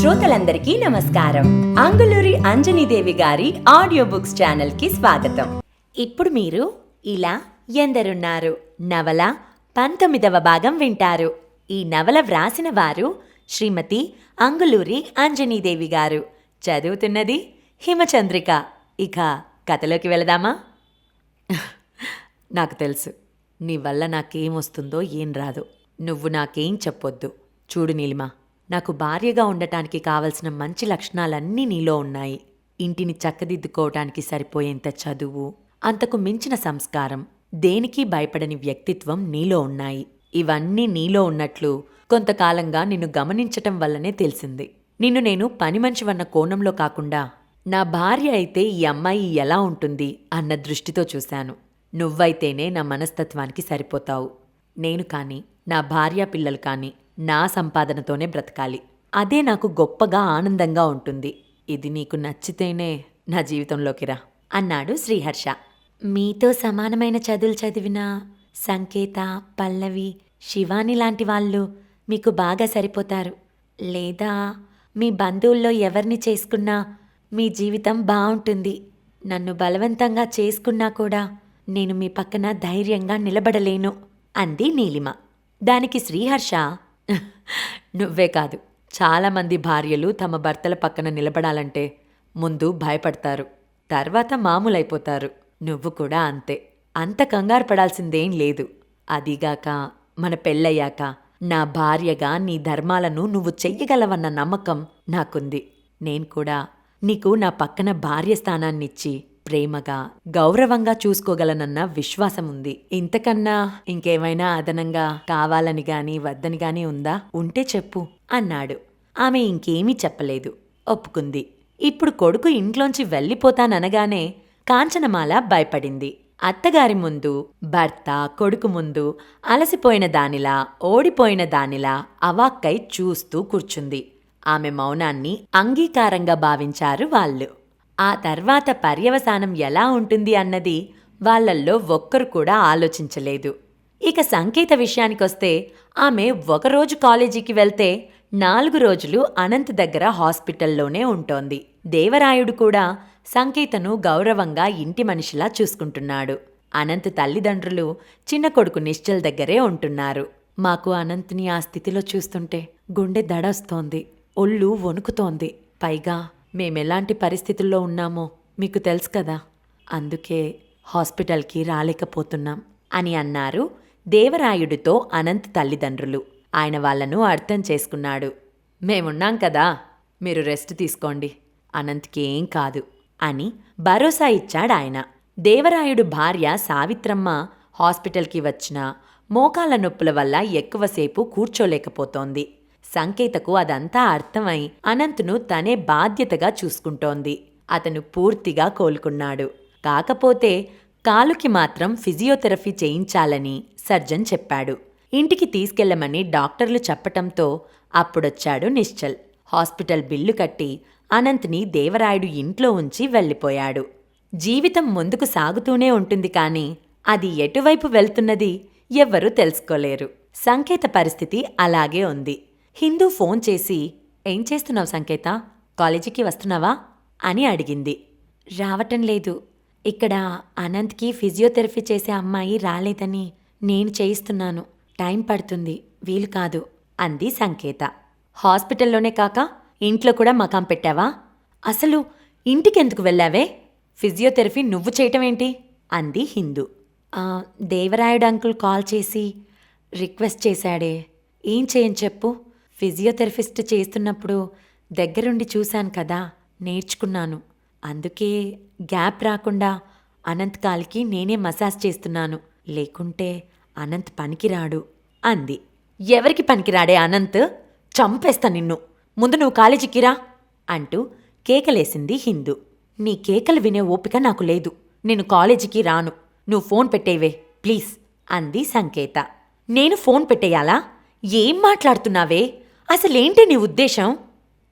శ్రోతలందరికీ నమస్కారం. అంగులూరి అంజనీదేవి గారి ఆడియో బుక్స్ ఛానల్కి స్వాగతం. ఇప్పుడు మీరు ఇలా ఎందరున్నారు? నవల పంతొమ్మిదవ భాగం వింటారు. ఈ నవల వ్రాసిన వారు శ్రీమతి అంగులూరి అంజనీదేవి గారు. చదువుతున్నది హిమచంద్రిక. ఇక కథలోకి వెళదామా? నాకు తెలుసు. నీ వల్ల నాకేం వస్తుందో ఏం రాదు. నువ్వు నాకేం చెప్పొద్దు. చూడు నీలిమా. నాకు భార్యగా ఉండటానికి కావలసిన మంచి లక్షణాలన్నీ నీలో ఉన్నాయి. ఇంటిని చక్కదిద్దుకోవటానికి సరిపోయేంత చదువు అంతకు మించిన సంస్కారం దేనికి భయపడని వ్యక్తిత్వం నీలో ఉన్నాయి. ఇవన్నీ నీలో ఉన్నట్లు కొంతకాలంగా నిన్ను గమనించటం వల్లనే తెలిసింది. నిన్ను నేను పని మనిషివన్న కోణంలో కాకుండా నా భార్య అయితే ఈ అమ్మాయి ఎలా ఉంటుంది అన్న దృష్టితో చూశాను. నువ్వైతేనే నా మనస్తత్వానికి సరిపోతావు. నేను కానీ నా భార్య పిల్లలు కానీ నా సంపాదనతోనే బ్రతకాలి. అదే నాకు గొప్పగా ఆనందంగా ఉంటుంది. ఇది నీకు నచ్చితేనే నా జీవితంలోకి రా అన్నాడు శ్రీహర్ష. మీతో సమానమైన చదువులు చదివిన సంకేత పల్లవి శివాని లాంటి వాళ్ళు మీకు బాగా సరిపోతారు. లేదా మీ బంధువుల్లో ఎవరిని చేసుకున్నా మీ జీవితం బాగుంటుంది. నన్ను బలవంతంగా చేసుకున్నా కూడా నేను మీ పక్కన ధైర్యంగా నిలబడలేను అంది నీలిమ. దానికి శ్రీహర్ష నువ్వే కాదు. చాలామంది భార్యలు తమ భర్తల పక్కన నిలబడాలంటే ముందు భయపడతారు. తర్వాత మామూలైపోతారు. నువ్వు కూడా అంతే. అంత కంగారు పడాల్సిందేం లేదు. అదిగాక మన పెళ్ళయ్యాక నా భార్యగా నీ ధర్మాలను నువ్వు చెయ్యగలవన్న నమ్మకం నాకుంది. నేను కూడా నీకు నా పక్కన భార్య స్థానాన్నిచ్చి ప్రేమగా గౌరవంగా చూసుకోగలనన్న విశ్వాసం ఉంది. ఇంతకన్నా ఇంకేమైనా అదనంగా కావాలని గాని వద్దని గాని ఉందా? ఉంటే చెప్పు అన్నాడు. ఆమె ఇంకేమీ చెప్పలేదు. ఒప్పుకుంది. ఇప్పుడు కొడుకు ఇంట్లోంచి వెళ్ళిపోతాననగానే కాంచనమాల భయపడింది. అత్తగారి ముందు భర్త కొడుకు ముందు అలసిపోయిన దానిలా ఓడిపోయిన దానిలా అవాక్కై చూస్తూ కూర్చుంది. ఆమె మౌనాన్ని అంగీకారంగా భావించారు వాళ్ళు. ఆ తర్వాత పర్యవసానం ఎలా ఉంటుంది అన్నది వాళ్ళల్లో ఒక్కరు కూడా ఆలోచించలేదు. ఇక సంకేత విషయానికొస్తే ఆమె ఒకరోజు కాలేజీకి వెళ్తే నాలుగు రోజులు అనంత్ దగ్గర హాస్పిటల్లోనే ఉంటోంది. దేవరాయుడు కూడా సంకేతను గౌరవంగా ఇంటి మనిషిలా చూసుకుంటున్నాడు. అనంత్ తల్లిదండ్రులు చిన్న కొడుకు నిశ్చల్ దగ్గరే ఉంటున్నారు. మాకు అనంత్ని ఆ స్థితిలో చూస్తుంటే గుండె దడస్తోంది. ఒళ్ళు వణుకుతోంది. పైగా మేమెలాంటి పరిస్థితుల్లో ఉన్నామో మీకు తెలుసు కదా. అందుకే హాస్పిటల్కి రాలేకపోతున్నాం అని అన్నారు దేవరాయుడితో అనంత్ తల్లిదండ్రులు. ఆయన వాళ్ళను అర్థం చేసుకున్నాడు. మేమున్నాం కదా మీరు రెస్ట్ తీసుకోండి. అనంత్కి ఏం కాదు అని భరోసా ఇచ్చాడు ఆయన. దేవరాయుడు భార్య సావిత్రమ్మ హాస్పిటల్కి వచ్చిన మోకాల నొప్పుల వల్ల ఎక్కువసేపు కూర్చోలేకపోతోంది. సంకేతకు అదంతా అర్థమై అనంత్ను తనే బాధ్యతగా చూసుకుంటోంది. అతను పూర్తిగా కోలుకున్నాడు. కాకపోతే కాలుకి మాత్రం ఫిజియోథెరపీ చేయించాలని సర్జన్ చెప్పాడు. ఇంటికి తీసుకెళ్ళమని డాక్టర్లు చెప్పటంతో అప్పుడొచ్చాడు నిశ్చల్. హాస్పిటల్ బిల్లు కట్టి అనంత్ని దేవరాయుడు ఇంట్లో ఉంచి వెళ్ళిపోయాడు. జీవితం ముందుకు సాగుతూనే ఉంటుంది కానీ అది ఎటువైపు వెళ్తున్నది ఎవ్వరూ తెలుసుకోలేరు. సంకేత పరిస్థితి అలాగే ఉంది. హిందూ ఫోన్ చేసి ఏం చేస్తున్నావు సంకేత? కాలేజీకి వస్తున్నావా? అని అడిగింది. రావటం లేదు. ఇక్కడ అనంత్కి ఫిజియోథెరపీ చేసే అమ్మాయి రాలేదని నేను చేయిస్తున్నాను. టైం పడుతుంది. వీలు కాదు అంది సంకేత. హాస్పిటల్లోనే కాక ఇంట్లో కూడా మకాం పెట్టావా? అసలు ఇంటికెందుకు వెళ్ళావే? ఫిజియోథెరపీ నువ్వు చేయటం ఏంటి అంది హిందూ. దేవరాయుడు అంకుల్ కాల్ చేసి రిక్వెస్ట్ చేశాడే. ఏం చేయని చెప్పు. ఫిజియోథెరపిస్ట్ చేస్తున్నప్పుడు దగ్గరుండి చూశాను కదా నేర్చుకున్నాను. అందుకే గ్యాప్ రాకుండా అనంత్ కాలికి నేనే మసాజ్ చేస్తున్నాను. లేకుంటే అనంత్ పనికిరాడు అంది. ఎవరికి పనికిరాడే అనంత్? చంపేస్తా నిన్ను. ముందు నువ్వు కాలేజీకి రా అంటూ కేకలేసింది హిందూ. నీ కేకలు వినే ఓపిక నాకు లేదు. నేను కాలేజీకి రాను. నువ్వు ఫోన్ పెట్టేవే ప్లీజ్ అంది సంకేత. నేను ఫోన్ పెట్టేయాలా? ఏం మాట్లాడుతున్నావే? అసలేంటి నీ ఉద్దేశం?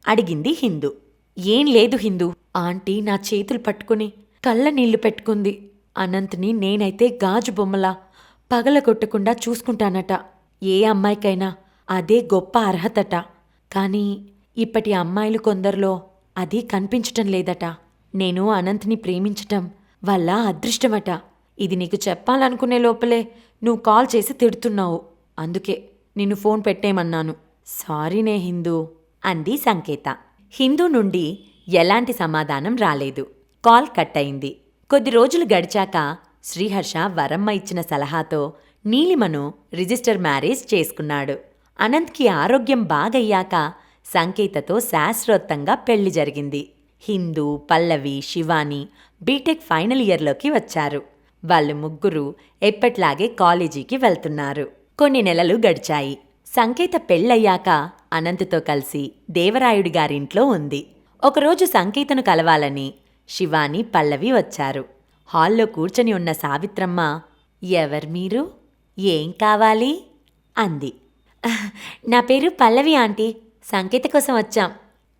అడిగింది హిందూ. ఏం లేదు హిందూ. ఆంటీ నా చేతులు పట్టుకుని కళ్ళ నీళ్ళు పెట్టుకుంది. అనంత్ని నేనైతే గాజు బొమ్మలా పగలగొట్టకుండా చూసుకుంటానట. ఏ అమ్మాయికైనా అదే గొప్ప అర్హతట. కానీ ఇప్పటి అమ్మాయిలు కొందరిలో అది కనిపించటం లేదట. నేను అనంత్ని ప్రేమించటం వల్ల అదృష్టమట. ఇది నీకు చెప్పాలనుకునే లోపలే నువ్వు కాల్ చేసి తిడుతున్నావు. అందుకే నిన్ను ఫోన్ పెట్టేయమన్నాను. సారీనే హిందూ అంది సంకేత. హిందూ నుండి ఎలాంటి సమాధానం రాలేదు. కాల్ కట్ అయింది కొద్ది రోజులు గడిచాక శ్రీహర్ష వరమ్మ ఇచ్చిన సలహాతో నీలిమను రిజిస్టర్ మ్యారేజ్ చేసుకున్నాడు. అనంత్కి ఆరోగ్యం బాగయ్యాక సంకేతతో శాస్త్రోత్తంగా పెళ్ళి జరిగింది. Hindu Pallavi Shivani B Tech final ఇయర్లోకి వచ్చారు. వాళ్ళు ముగ్గురు ఎప్పట్లాగే కాలేజీకి వెళ్తున్నారు. కొన్ని నెలలు గడిచాయి. సంకేత పెళ్ళయ్యాక అనంత్తో కలిసి దేవరాయుడి గారింట్లో ఉంది. ఒకరోజు సంకేతను కలవాలని శివాని పల్లవి వచ్చారు. హాల్లో కూర్చొని ఉన్న సావిత్రమ్మ ఎవరు మీరు? ఏం కావాలి? అంది. నా పేరు పల్లవి ఆంటీ. సంకేత కోసం వచ్చాం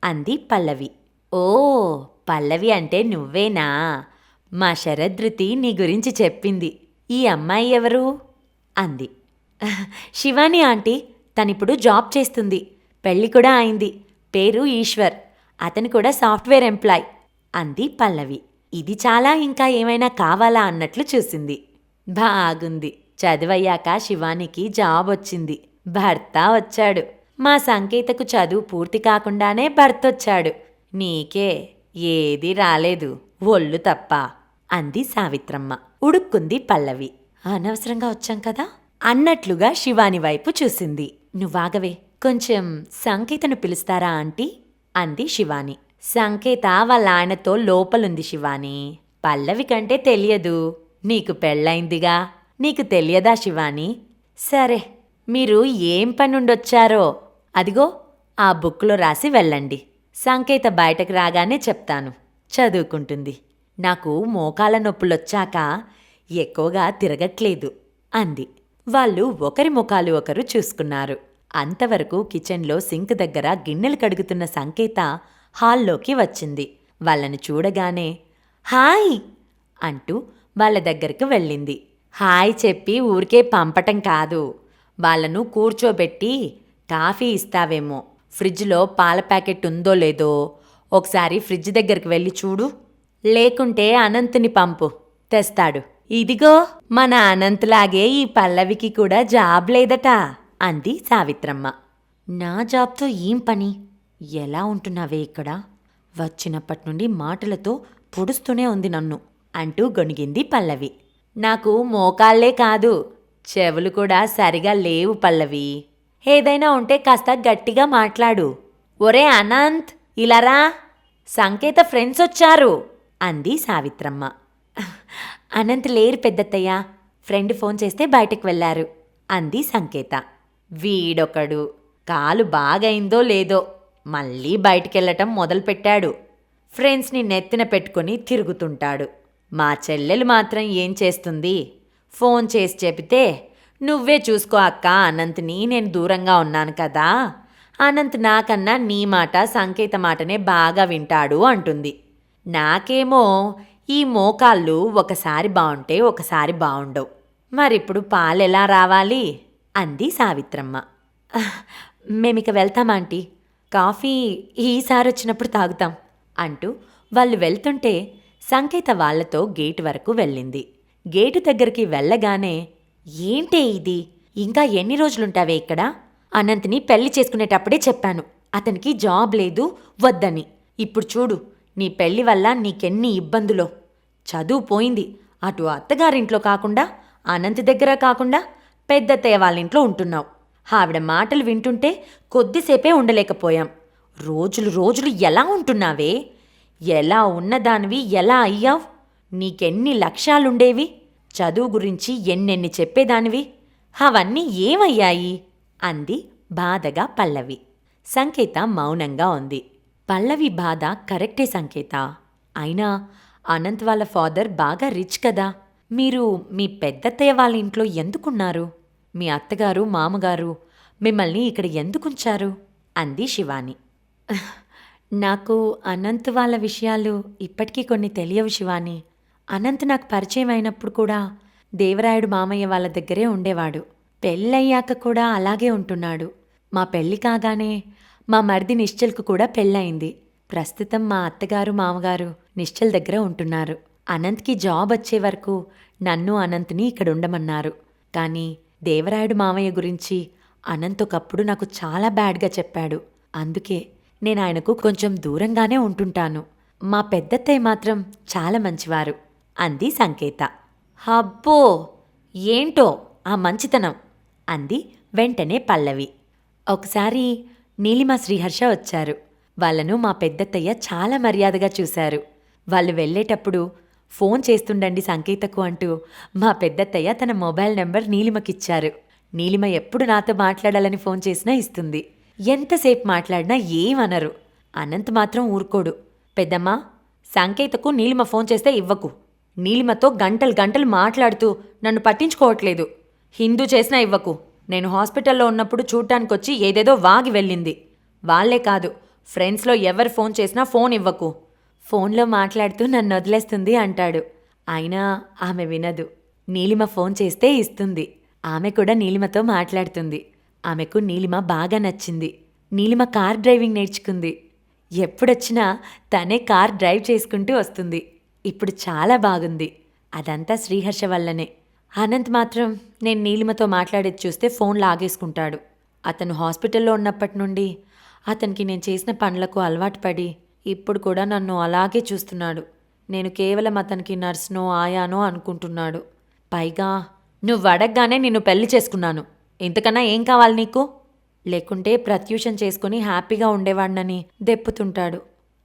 అంది పల్లవి. ఓ పల్లవి అంటే నువ్వేనా? మా శరదృతి నీ గురించి చెప్పింది. ఈ అమ్మాయి ఎవరు? అంది. శివాని ఆంటీ. తనిప్పుడు జాబ్ చేస్తుంది. పెళ్ళి కూడా అయింది. పేరు ఈశ్వర్. అతను కూడా సాఫ్ట్వేర్ ఎంప్లాయ్. అంది పల్లవి. ఇది చాలా ఇంకా ఏమైనా కావాలా అన్నట్లు చూసింది. బాగుంది. చదువయ్యాక శివానికి జాబ్ వచ్చింది. భర్త వచ్చాడు. మా సంకేతకు చదువు పూర్తి కాకుండానే భర్త వచ్చాడు. నీకే ఏది రాలేదు. ఒళ్ళు తప్ప. అంది సావిత్రమ్మ. ఉడుక్కుంది పల్లవి. అనవసరంగా వచ్చాం కదా? అన్నట్లుగా శివాని వైపు చూసింది. నువ్వాగవే. కొంచెం సంకేతను పిలుస్తారా ఆంటీ? అంది శివాని. సంకేత వాళ్ళ ఆయనతో లోపలుంది శివాని. పల్లవి కంటే తెలియదు. నీకు పెళ్ళైందిగా నీకు తెలియదా శివాని? సరే మీరు ఏం పనుండొచ్చారో? అదిగో ఆ బుక్లో రాసి వెళ్ళండి. సంకేత బయటకు రాగానే చెప్తాను. చదువుకుంటుంది. నాకు మోకాల నొప్పులొచ్చాక ఎక్కువగా తిరగట్లేదు అంది. వాళ్ళు ఒకరి ముఖాలు ఒకరు చూసుకున్నారు. అంతవరకు కిచెన్లో సింక్ దగ్గర గిన్నెలు కడుగుతున్న సంకేత హాల్లోకి వచ్చింది. వాళ్ళని చూడగానే హాయ్! అంటూ వాళ్ళ దగ్గరకు వెళ్ళింది. హాయ్ చెప్పి ఊరికే పంపటం కాదు. వాళ్ళను కూర్చోబెట్టి కాఫీ ఇస్తావేమో. ఫ్రిడ్జ్లో పాల ప్యాకెట్ ఉందో లేదో ఒకసారి ఫ్రిడ్జ్ దగ్గరికి వెళ్ళి చూడు. లేకుంటే అనంతుని పంపు. తెస్తాడు. ఇదిగో మన అనంత్లాగే ఈ పల్లవికి కూడా జాబ్ లేదట అంది సావిత్రమ్మ. నా జాబ్తో ఏం పని? ఎలా ఉంటున్నావే ఇక్కడ? వచ్చినప్పటి నుండి మాటలతో పొడుస్తూనే ఉంది నన్ను అంటూ గొణిగింది పల్లవి. నాకు మోకాళ్ళే కాదు చెవులు కూడా సరిగా లేవు పల్లవి. ఏదైనా ఉంటే కాస్త గట్టిగా మాట్లాడు. ఒరే అనంత్ ఇలారా సంకేత ఫ్రెండ్స్ వచ్చారు అంది సావిత్రమ్మ. అనంత్ లేరు పెద్దత్తయ్య. ఫ్రెండ్ ఫోన్ చేస్తే బయటకు వెళ్ళారు. అంది సంకేత. వీడొకడు. కాలు బాగైందో లేదో మళ్ళీ బయటికెళ్ళటం మొదలుపెట్టాడు. ఫ్రెండ్స్ని నెత్తిన పెట్టుకుని తిరుగుతుంటాడు. మా చెల్లెలు మాత్రం ఏం చేస్తుంది? ఫోన్ చేసి చెబితే నువ్వే చూసుకో అక్క అనంత్ని నేను దూరంగా ఉన్నాను కదా. అనంత్ నాకన్నా నీ మాట సంకేత మాటనే బాగా వింటాడు అంటుంది. నాకేమో ఈ మోకాళ్ళు ఒకసారి బాగుంటే ఒకసారి బాగుండవు మరిప్పుడు పాలెలా రావాలి? అంది సావిత్రమ్మ. మేమిక వెళ్తామాంటీ కాఫీ ఈసారి వచ్చినప్పుడు తాగుతాం అంటూ వాళ్ళు వెళ్తుంటే సంకేత వాళ్ళతో గేటు వరకు వెళ్ళింది. గేటు దగ్గరికి వెళ్ళగానే ఏంటే ఇది? ఇంకా ఎన్ని రోజులుంటావే ఇక్కడ? అనంత్ని పెళ్ళి చేసుకునేటప్పుడే చెప్పాను. అతనికి జాబ్ లేదు వద్దని. ఇప్పుడు చూడు నీ పెళ్ళి వల్ల నీకెన్ని ఇబ్బందులో? చదువు పోయింది. అటు అత్తగారింట్లో కాకుండా అనంత్ దగ్గర కాకుండా పెద్దత్తయ్య తేవాళ్ళింట్లో ఉంటున్నావు ఆవిడ మాటలు వింటుంటే కొద్దిసేపే ఉండలేకపోయాం. రోజులు రోజులు ఎలా ఉంటున్నావే? ఎలా ఉన్నదానివి? ఎలా అయ్యావు? నీకెన్ని లక్ష్యాలుండేవి? చదువు గురించి ఎన్నెన్ని చెప్పేదానివి? అవన్నీ ఏమయ్యాయి? అంది బాధగా పల్లవి. సంకేత మౌనంగా ఉంది. పల్లవి బాధ కరెక్టే సంకేత. అయినా అనంత్ వాళ్ళ ఫాదర్ బాగా రిచ్ కదా. మీరు మీ పెద్దత్తయ్య వాళ్ళ ఇంట్లో ఎందుకున్నారు? మీ అత్తగారు మామగారు మిమ్మల్ని ఇక్కడ ఎందుకుంచారు? అంది శివాని. నాకు అనంత్ వాళ్ళ విషయాలు ఇప్పటికీ కొన్ని తెలియవు శివాని. అనంత్ నాకు పరిచయం అయినప్పుడు కూడా దేవరాయుడు మామయ్య వాళ్ళ దగ్గరే ఉండేవాడు. పెళ్ళయ్యాక కూడా అలాగే ఉంటున్నాడు. మా పెళ్ళి కాగానే మా మరిది నిశ్చల్కు కూడా పెళ్ళయింది. ప్రస్తుతం మా అత్తగారు మామగారు నిశ్చల్ దగ్గర ఉంటున్నారు. అనంత్కి జాబ్ వచ్చే వరకు నన్ను అనంత్ని ఇక్కడ ఉండమన్నారు. కానీ దేవరాయుడు మామయ్య గురించి అనంత్ ఒకప్పుడు నాకు చాలా బ్యాడ్గా చెప్పాడు. అందుకే నేను ఆయనకు కొంచెం దూరంగానే ఉంటుంటాను. మా పెద్దత్తయ్య మాత్రం చాలా మంచివారు అంది సంకేత. అబ్బో! ఏంటో ఆ మంచితనం అంది వెంటనే పల్లవి. ఒకసారి నీలిమ శ్రీహర్ష వచ్చారు. వాళ్ళను మా పెద్దత్తయ్య చాలా మర్యాదగా చూశారు. వాళ్ళు వెళ్ళేటప్పుడు ఫోన్ చేస్తుండండి సంకేతకు అంటూ. మా పెద్దత్తయ్య తన మొబైల్ నెంబర్ నీలిమకిచ్చారు. నీలిమ ఎప్పుడు నాతో మాట్లాడాలని ఫోన్ చేసినా ఇస్తుంది. ఎంతసేపు మాట్లాడినా ఏమనరు. అనంత్ మాత్రం ఊరుకోడు. పెద్దమ్మా సంకేతకు నీలిమ ఫోన్ చేస్తే ఇవ్వకు. నీలిమతో గంటలు గంటలు మాట్లాడుతూ నన్ను పట్టించుకోవట్లేదు. హిందూ చేసినా ఇవ్వకు. నేను హాస్పిటల్లో ఉన్నప్పుడు చూడటానికొచ్చి ఏదేదో వాగి వెళ్ళింది. వాళ్ళే కాదు ఫ్రెండ్స్లో ఎవరు ఫోన్ చేసినా ఫోన్ ఇవ్వకు. ఫోన్లో మాట్లాడుతూ నన్ను వదిలేస్తుంది అంటాడు. అయినా ఆమె వినదు. నీలిమ ఫోన్ చేస్తే ఇస్తుంది. ఆమె కూడా నీలిమతో మాట్లాడుతుంది. ఆమెకు నీలిమ బాగా నచ్చింది. నీలిమ కార్ డ్రైవింగ్ నేర్చుకుంది. ఎప్పుడొచ్చినా తనే కార్ డ్రైవ్ చేసుకుంటూ వస్తుంది. ఇప్పుడు చాలా బాగుంది. అదంతా శ్రీహర్ష వల్లనే. అనంత్ మాత్రం నేను నీలిమతో మాట్లాడేది చూస్తే ఫోన్ లాగేసుకుంటాడు. అతను హాస్పిటల్లో ఉన్నప్పటి నుండి అతనికి నేను చేసిన పనులకు అలవాటు పడి ఇప్పుడు కూడా నన్ను అలాగే చూస్తున్నాడు. నేను కేవలం అతనికి నర్స్నో ఆయానో అనుకుంటున్నాడు. పైగా నువ్వు అడగగానే నిన్ను పెళ్ళి చేసుకున్నాను. ఇంతకన్నా ఏం కావాలి నీకు? లేకుంటే ప్రత్యూషన్ చేసుకుని హ్యాపీగా ఉండేవాడినని దెప్పుతుంటాడు.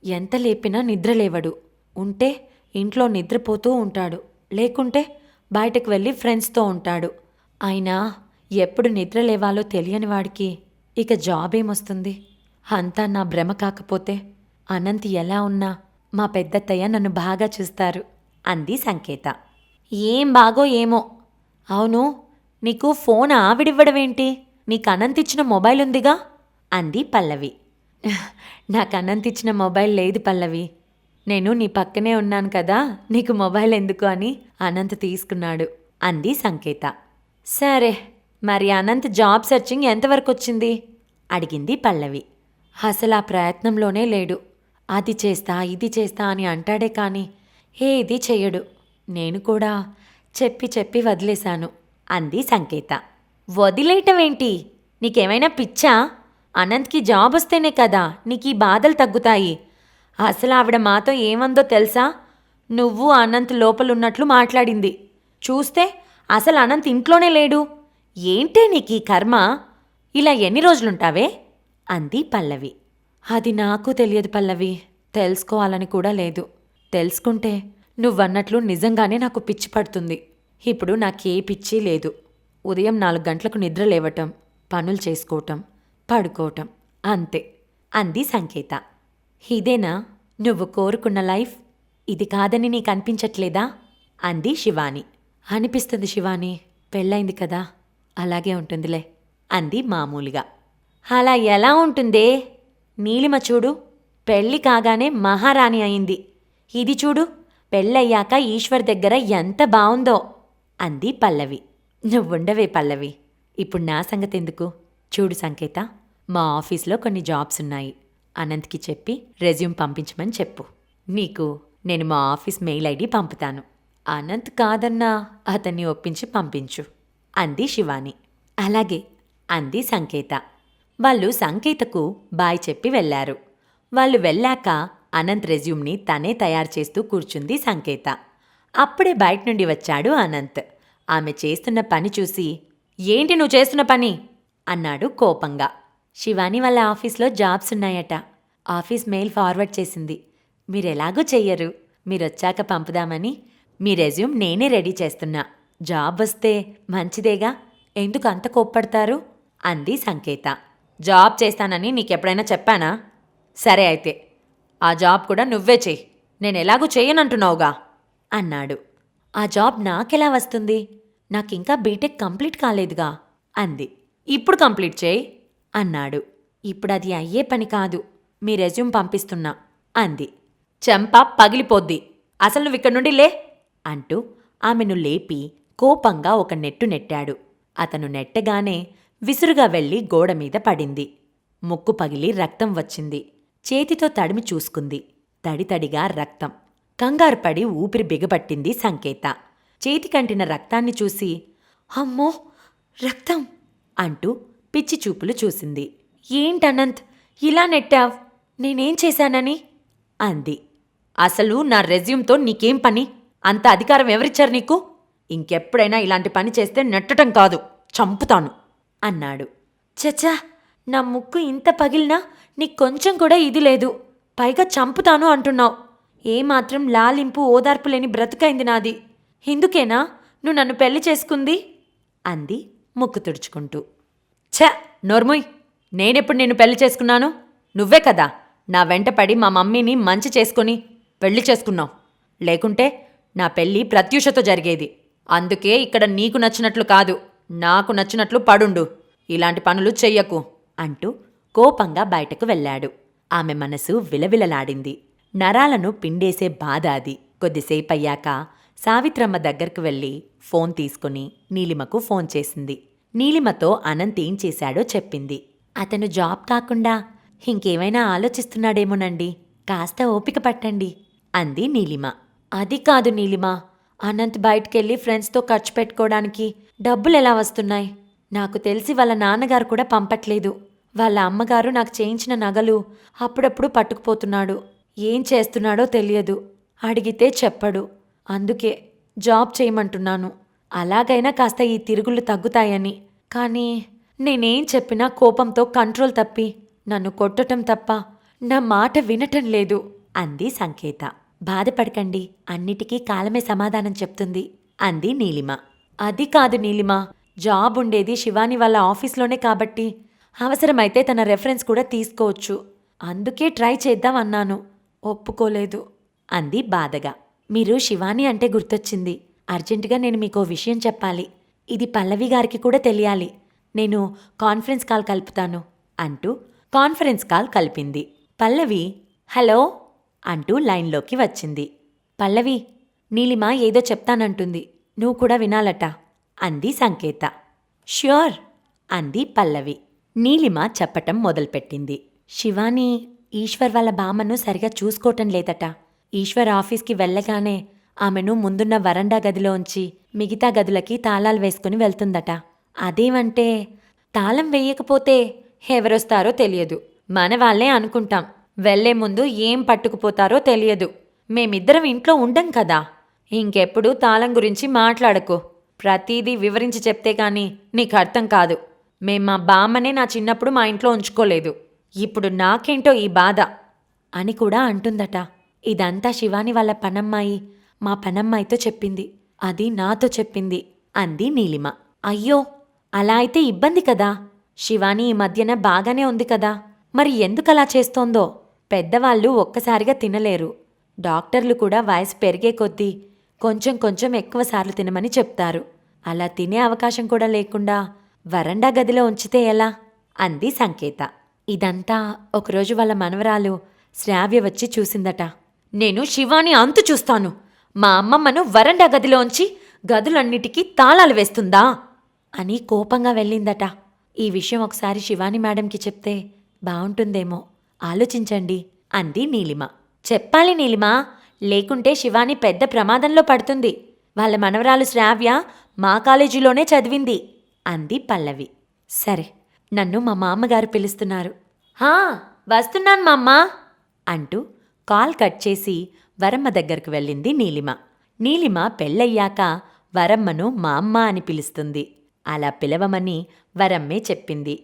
ఎంత లేపినా నిద్రలేవడు ఉంటే ఇంట్లో నిద్రపోతూ ఉంటాడు. లేకుంటే బయటకు వెళ్ళి ఫ్రెండ్స్తో ఉంటాడు. అయినా ఎప్పుడు నిద్ర లేవాలో తెలియని వాడికి ఇక జాబ్ ఏమొస్తుంది? అంతా నా భ్రమ కాకపోతే అనంత్ ఎలా ఉన్నా మా పెద్దత్తయ్య నన్ను బాగా చూస్తారు అంది సంకేత. ఏం బాగో ఏమో. అవును నీకు ఫోన్ ఆవిడివ్వడమేంటి? నీకు అనంత్ ఇచ్చిన మొబైల్ ఉందిగా? అంది పల్లవి. నాకు అనంత్ ఇచ్చిన మొబైల్ లేదు పల్లవి. నేను నీ పక్కనే ఉన్నాను కదా నీకు మొబైల్ ఎందుకు అని అనంత్ తీసుకున్నాడు అంది సంకేత. సరే మరి అనంత్ జాబ్ సెర్చింగ్ ఎంతవరకు వచ్చింది అడిగింది పల్లవి. అసలు ఆ ప్రయత్నంలోనే లేడు. అది చేస్తా ఇది చేస్తా అని అంటాడే కానీ ఏది చెయ్యడు నేను కూడా చెప్పి చెప్పి వదిలేశాను అంది సంకేత. వదిలేయటమేంటి? నీకేమైనా పిచ్చా? అనంత్కి జాబ్ వస్తేనే కదా నీకు ఈ బాధలు తగ్గుతాయి. అసలు ఆవిడ మాతో ఏమందో తెలుసా? నువ్వు అనంత్ లోపలున్నట్లు మాట్లాడింది. చూస్తే అసలు అనంత్ ఇంట్లోనే లేడు. ఏంటే నీకు ఈ కర్మ? ఇలా ఎన్ని రోజులుంటావే? అంది పల్లవి. అది నాకు తెలియదు పల్లవి. తెలుసుకోవాలని కూడా లేదు. తెలుసుకుంటే నువ్వన్నట్లు నిజంగానే నాకు పిచ్చి పడుతుంది. ఇప్పుడు నాకే పిచ్చి లేదు. ఉదయం నాలుగు గంటలకు నిద్ర లేవటం పనులు చేసుకోవటం పడుకోవటం అంతే. అంది సంకేత. ఇదేనా? నువ్వు కోరుకున్న లైఫ్? ఇది కాదని నీకు అనిపించట్లేదా? అంది శివాని. అనిపిస్తుంది శివాని. పెళ్ళైంది కదా. అలాగే ఉంటుందిలే అంది మామూలుగా. అలా ఎలా ఉంటుందే? నీలిమ చూడు పెళ్ళి కాగానే మహారాణి అయింది. ఇది చూడు పెళ్ళయ్యాక ఈశ్వర్ దగ్గర ఎంత బావుందో అంది పల్లవి. నువ్వుండవే పల్లవి ఇప్పుడు నా సంగతి ఎందుకు చూడు సంకేత మా ఆఫీస్లో కొన్ని జాబ్స్ ఉన్నాయి. అనంత్కి చెప్పి రెజ్యూమ్ పంపించమని చెప్పు. నీకు నేను మా ఆఫీస్ మెయిల్ ఐడి పంపుతాను. అనంత్ కాదన్నా అతన్ని ఒప్పించి పంపించు అంది శివాని. అలాగే అంది సంకేత. వాళ్ళు సంకేతకు బాయ్ చెప్పి వెళ్ళారు వాళ్ళు వెళ్ళాక అనంత్ రెజ్యూమ్ని తనే తయారు చేస్తూ కూర్చుంది సంకేత. అప్పుడే బయట నుండి వచ్చాడు అనంత్. ఆమె చేస్తున్న పని చూసి ఏంటి నువ్వు చేస్తున్న పని? అన్నాడు కోపంగా. శివాని వాళ్ళ ఆఫీస్లో జాబ్స్ ఉన్నాయట. ఆఫీస్ మెయిల్ ఫార్వర్డ్ చేసింది. మీరెలాగూ చెయ్యరు. మీరొచ్చాక పంపుదామని. మీ రెజ్యూమ్ నేనే రెడీ చేస్తున్నా. జాబ్ వస్తే మంచిదేగా. ఎందుకు అంత కోప్పడతారు? అంది సంకేత. జాబ్ చేస్తానని నీకెప్పుడైనా చెప్పానా? సరే అయితే ఆ జాబ్ కూడా నువ్వే చెయ్యి. నేను ఎలాగూ చేయనంటున్నావుగా అన్నాడు. ఆ జాబ్ నాకెలా వస్తుంది? నాకింకా బీటెక్ కంప్లీట్ కాలేదుగా? అంది. ఇప్పుడు కంప్లీట్ చేయి అన్నాడు. ఇప్పుడు అది అయ్యే పని కాదు. మీ రెజ్యూమ్ పంపిస్తున్నా అంది. చెంప పగిలిపోద్ది. అసలు నువ్వు ఇక్కడి నుండి లే అంటూ ఆమెను లేపి కోపంగా ఒక నెట్టు నెట్టాడు. అతను నెట్టగానే విసురుగా వెళ్ళి గోడ మీద పడింది. ముక్కు పగిలి రక్తం వచ్చింది. చేతితో తడిమి చూసుకుంది. తడితడిగా రక్తం. కంగారు పడి ఊపిరి బిగబట్టింది సంకేత. చేతికంటిన రక్తాన్ని చూసి అమ్మో రక్తం! అంటూ పిచ్చి చూపులు చూసింది. ఏంటనంత్ ఇలా నెట్టావ్? నేనేం చేశానని? అంది. అసలు నా రెజ్యూమ్తో నీకేం పని? అంత అధికారం ఎవరిచ్చారు నీకు? ఇంకెప్పుడైనా ఇలాంటి పని చేస్తే నెట్టటం కాదు. చంపుతాను. అన్నాడు. చచ్చా నా ముక్కు ఇంత పగిలినా నీకు కొంచెం కూడా ఇది లేదు. పైగా చంపుతాను అంటున్నావు. ఏమాత్రం లాలింపు ఓదార్పు లేని బ్రతుకైంది నాది. ఇందుకేనా? నువ్వు నన్ను పెళ్ళి చేసుకుంది? అంది ముక్కు తుడుచుకుంటూ. ఛ నోర్ముయ్ నేనెప్పుడు నిన్ను పెళ్ళి చేసుకున్నాను? నువ్వే కదా నా వెంట పడి మా మమ్మీని మంచి చేసుకొని పెళ్ళి చేసుకున్నావు. లేకుంటే నా పెళ్ళి ప్రత్యూషతో జరిగేది. అందుకే ఇక్కడ నీకు నచ్చినట్లు కాదు. నాకు నచ్చినట్లు పడుండు. ఇలాంటి పనులు చెయ్యకు అంటూ కోపంగా బయటకు వెళ్ళాడు. ఆమె మనసు విలవిలలాడింది. నరాలను పిండేసే బాధ అది. కొద్దిసేపయ్యాక సావిత్రమ్మ దగ్గరకు వెళ్ళి ఫోన్ తీసుకుని నీలిమకు ఫోన్ చేసింది. నీలిమతో అనంత్ ఏం చేశాడో చెప్పింది. అతను జాబ్ కాకుండా ఇంకేమైనా ఆలోచిస్తున్నాడేమోనండి. కాస్త ఓపిక పట్టండి అంది నీలిమ. అది కాదు నీలిమ. అనంత్ బయటికెళ్ళి ఫ్రెండ్స్తో ఖర్చు పెట్టుకోవడానికి డబ్బులు ఎలా వస్తున్నాయి? నాకు తెలిసి వాళ్ళ నాన్నగారు కూడా పంపట్లేదు. వాళ్ళ అమ్మగారు నాకు చేయించిన నగలు అప్పుడప్పుడు పట్టుకుపోతున్నాడు. ఏం చేస్తున్నాడో తెలియదు. అడిగితే చెప్పడు. అందుకే జాబ్ చేయమంటున్నాను. అలాగైనా కాస్త ఈ తిరుగులు తగ్గుతాయని. కానీ నేనేం చెప్పినా కోపంతో కంట్రోల్ తప్పి నన్ను కొట్టటం తప్ప నా మాట వినటం లేదు అంది సంకేత. బాధపడకండి. అన్నిటికీ కాలమే సమాధానం చెప్తుంది అంది నీలిమ. అది కాదు నీలిమ. జాబ్ ఉండేది శివాని వాళ్ళ ఆఫీస్లోనే కాబట్టి. అవసరమైతే తన రెఫరెన్స్ కూడా తీసుకోవచ్చు. అందుకే ట్రై చేద్దాం అన్నాను. ఒప్పుకోలేదు. అంది బాధగా. మీరు శివాని అంటే గుర్తొచ్చింది. అర్జెంటుగా నేను మీకో విషయం చెప్పాలి. ఇది పల్లవి గారికి కూడా తెలియాలి. నేను కాన్ఫరెన్స్ కాల్ కలుపుతాను అంటూ కాన్ఫరెన్స్ కాల్ కలిపింది. పల్లవి హలో అంటూ లైన్లోకి వచ్చింది. పల్లవి నీలిమ ఏదో చెప్తానంటుంది. నువ్వు కూడా వినాలట అంది సంకేత. ష్యూర్ అంది పల్లవి. నీలిమ చెప్పటం మొదలుపెట్టింది. శివాని ఈశ్వర్ వాళ్ళ బామ్మను సరిగా చూసుకోవటం లేదట. ఈశ్వర్ ఆఫీస్కి వెళ్ళగానే ఆమెను ముందున్న వరండా గదిలోంచి మిగతా గదులకి తాళాలు వేసుకుని వెళ్తుందట. అదేమంటే తాళం వేయకపోతే ఎవరొస్తారో తెలియదు. మన వాళ్ళే అనుకుంటాం. వెళ్ళే ముందు ఏం పట్టుకుపోతారో తెలియదు. మేమిద్దరం ఇంట్లో ఉండం కదా. ఇంకెప్పుడు తాళం గురించి మాట్లాడకు. ప్రతీదీ వివరించి చెప్తే కానీ నీకు అర్థం కాదు. మేం మా బామ్మనే నా చిన్నప్పుడు మా ఇంట్లో ఉంచుకోలేదు. ఇప్పుడు నాకేంటో ఈ బాధ. అని కూడా అంటుందట. ఇదంతా శివాని వాళ్ళ పనమ్మాయి మా పనమ్మాయితో చెప్పింది. అది నాతో చెప్పింది అంది నీలిమ. అయ్యో అలా అయితే ఇబ్బంది కదా. శివాని ఈ మధ్యన బాగానే ఉంది కదా. మరి ఎందుకలా చేస్తోందో? పెద్దవాళ్ళు ఒక్కసారిగా తినలేరు. డాక్టర్లు కూడా వయసు పెరిగే కొద్దీ కొంచెం కొంచెం ఎక్కువసార్లు తినమని చెప్తారు. అలా తినే అవకాశం కూడా లేకుండా వరండా గదిలో ఉంచితే ఎలా? అంది సంకేత. ఇదంతా ఒకరోజు వాళ్ళ మనవరాలు శ్రావ్య వచ్చి చూసిందట. నేను శివాని అంతు చూస్తాను. మా అమ్మమ్మను వరండా గదిలో ఉంచి గదులన్నిటికీ తాళాలు వేస్తుందా? అని కోపంగా వెళ్ళిందట. ఈ విషయం ఒకసారి శివాని మేడంకి చెప్తే బావుంటుందేమో. ఆలోచించండి అంది నీలిమ. చెప్పాలి నీలిమ లేకుంటే శివాని పెద్ద ప్రమాదంలో పడుతుంది. వాళ్ళ మనవరాలు శ్రావ్య మా కాలేజీలోనే చదివింది అంది పల్లవి. సరే నన్ను మా మామగారు పిలుస్తున్నారు. హా వస్తున్నాను మామ్మ అంటూ కాల్ కట్ చేసి వరమ్మ దగ్గరకు వెళ్ళింది నీలిమ. నీలిమ పెళ్ళయ్యాక వరమ్మను మా అమ్మ అని పిలుస్తుంది. అలా పిలవమని వరమ్మే చెప్పింది.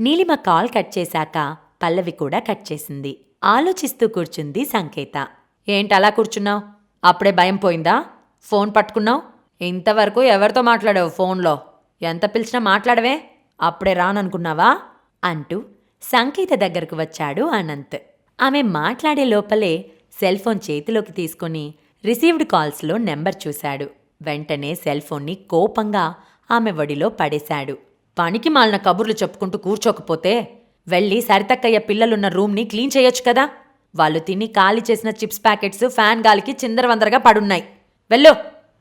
నీలిమ కాల్ కట్ చేశాక పల్లవి కూడా కట్ చేసింది. ఆలోచిస్తూ కూర్చుంది సంకేత. ఏంటి అలా కూర్చున్నావు? అప్పుడే భయం పోయిందా? ఫోన్ పట్టుకున్నావు? ఇంతవరకు ఎవరితో మాట్లాడావు ఫోన్లో? ఎంత పిలిచినా మాట్లాడవే? అప్పుడే రాననుకున్నావా? అంటూ సంకేత దగ్గరకు వచ్చాడు అనంత్. ఆమె మాట్లాడే లోపలే సెల్ ఫోన్ చేతిలోకి తీసుకుని రిసీవ్డ్ కాల్స్లో నెంబర్ చూశాడు. వెంటనే సెల్ ఫోన్ని కోపంగా ఆమె వడిలో పడేశాడు. పనికి మాలిన కబుర్లు చెప్పుకుంటూ కూర్చోకపోతే? వెళ్ళి సరితక్కయ్య పిల్లలున్న రూమ్ని క్లీన్ చేయొచ్చు కదా? వాళ్ళు తిని ఖాళీ చేసిన చిప్స్ ప్యాకెట్స్ ఫ్యాన్ గాలికి చిందరవందరగా పడున్నాయి. వెళ్ళు!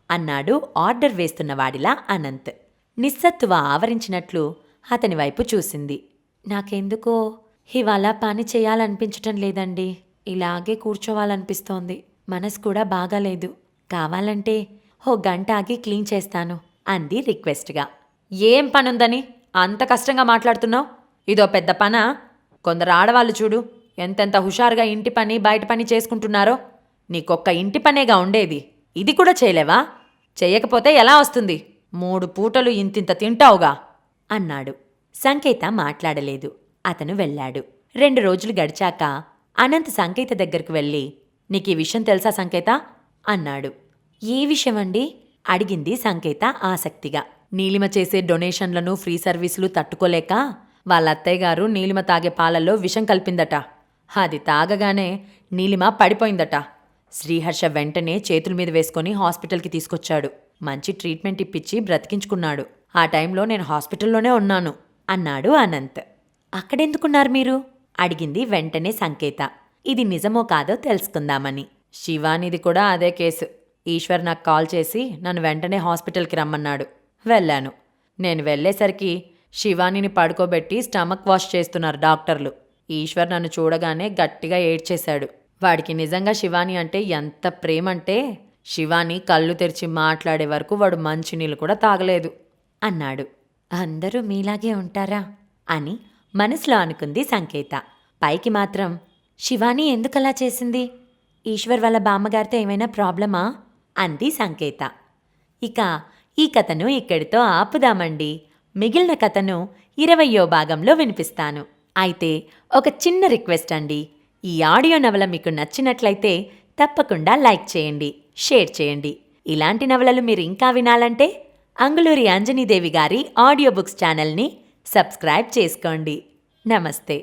అన్నాడు ఆర్డర్ వేస్తున్నవాడిలా అనంత్. నిస్సత్తువ ఆవరించినట్లు అతని వైపు చూసింది. నాకెందుకో ఇవాళ పని చేయాలనిపించటం లేదండి. ఇలాగే కూర్చోవాలనిపిస్తోంది. మనసు కూడా బాగాలేదు. కావాలంటే ఓ గంట ఆగి క్లీన్ చేస్తాను అంది రిక్వెస్ట్గా. ఏం పనుందని? అంత కష్టంగా మాట్లాడుతున్నావు? ఇదో పెద్ద పనా? కొందరు ఆడవాళ్ళు చూడు. ఎంతెంత హుషారుగా ఇంటి పని బయట పని చేసుకుంటున్నారో నీకొక్క ఇంటి పనేగా ఉండేది. ఇది కూడా చేయలేవా? చెయ్యకపోతే ఎలా వస్తుంది? మూడు పూటలు ఇంతింత తింటావుగా? అన్నాడు. సంకేత మాట్లాడలేదు. అతను వెళ్ళాడు. రెండు రోజులు గడిచాక అనంత్ సంకేత దగ్గరకు వెళ్ళి నీకు ఈ విషయం తెలుసా సంకేత? అన్నాడు. ఏ విషయం అండి అడిగింది సంకేత ఆసక్తిగా. నీలిమ చేసే డొనేషన్లను ఫ్రీ సర్వీసులు తట్టుకోలేక వాళ్ళ అత్తయ్య గారు నీలిమ తాగే పాలల్లో విషం కలిపిందట. అది తాగగానే నీలిమ పడిపోయిందట. శ్రీహర్ష వెంటనే చేతుల మీద వేసుకొని హాస్పిటల్కి తీసుకొచ్చాడు. మంచి ట్రీట్మెంట్ ఇప్పించి బ్రతికించుకున్నాడు. ఆ టైంలో నేను హాస్పిటల్లోనే ఉన్నాను అన్నాడు అనంత్. అక్కడెందుకున్నారు మీరు? అడిగింది వెంటనే సంకేత. ఇది నిజమో కాదో తెలుసుకుందామని. శివానిది కూడా అదే కేసు. ఈశ్వర్ నాకు కాల్ చేసి నన్ను వెంటనే హాస్పిటల్కి రమ్మన్నాడు. వెళ్ళాను. నేను వెళ్ళేసరికి శివానిని పడుకోబెట్టి స్టమక్ వాష్ చేస్తున్నారు డాక్టర్లు. ఈశ్వర్ నన్ను చూడగానే గట్టిగా ఏడ్చేశాడు. వాడికి నిజంగా శివాని అంటే ఎంత ప్రేమంటే శివాని కళ్ళు తెరిచి మాట్లాడే వరకు వాడు మంచినీళ్ళు కూడా తాగలేదు. అన్నాడు. అందరూ మీలాగే ఉంటారా? అని మనసులో అనుకుంది సంకేత. పైకి మాత్రం శివాని ఎందుకలా చేసింది? ఈశ్వర్ వాళ్ళ బామ్మగారితో ఏమైనా ప్రాబ్లమా? అంది సంకేత. ఇక ఈ కథను ఇక్కడితో ఆపుదామండి. మిగిలిన కథను ఇరవయో భాగంలో వినిపిస్తాను. అయితే ఒక చిన్న రిక్వెస్ట్ అండి. ఈ ఆడియో నవల మీకు నచ్చినట్లయితే తప్పకుండా లైక్ చేయండి షేర్ చేయండి. ఇలాంటి నవలలు మీరు ఇంకా వినాలంటే అంగుళూరి అంజనీదేవి గారి ఆడియో బుక్స్ ఛానల్ని సబ్స్క్రైబ్ చేసుకోండి. నమస్తే.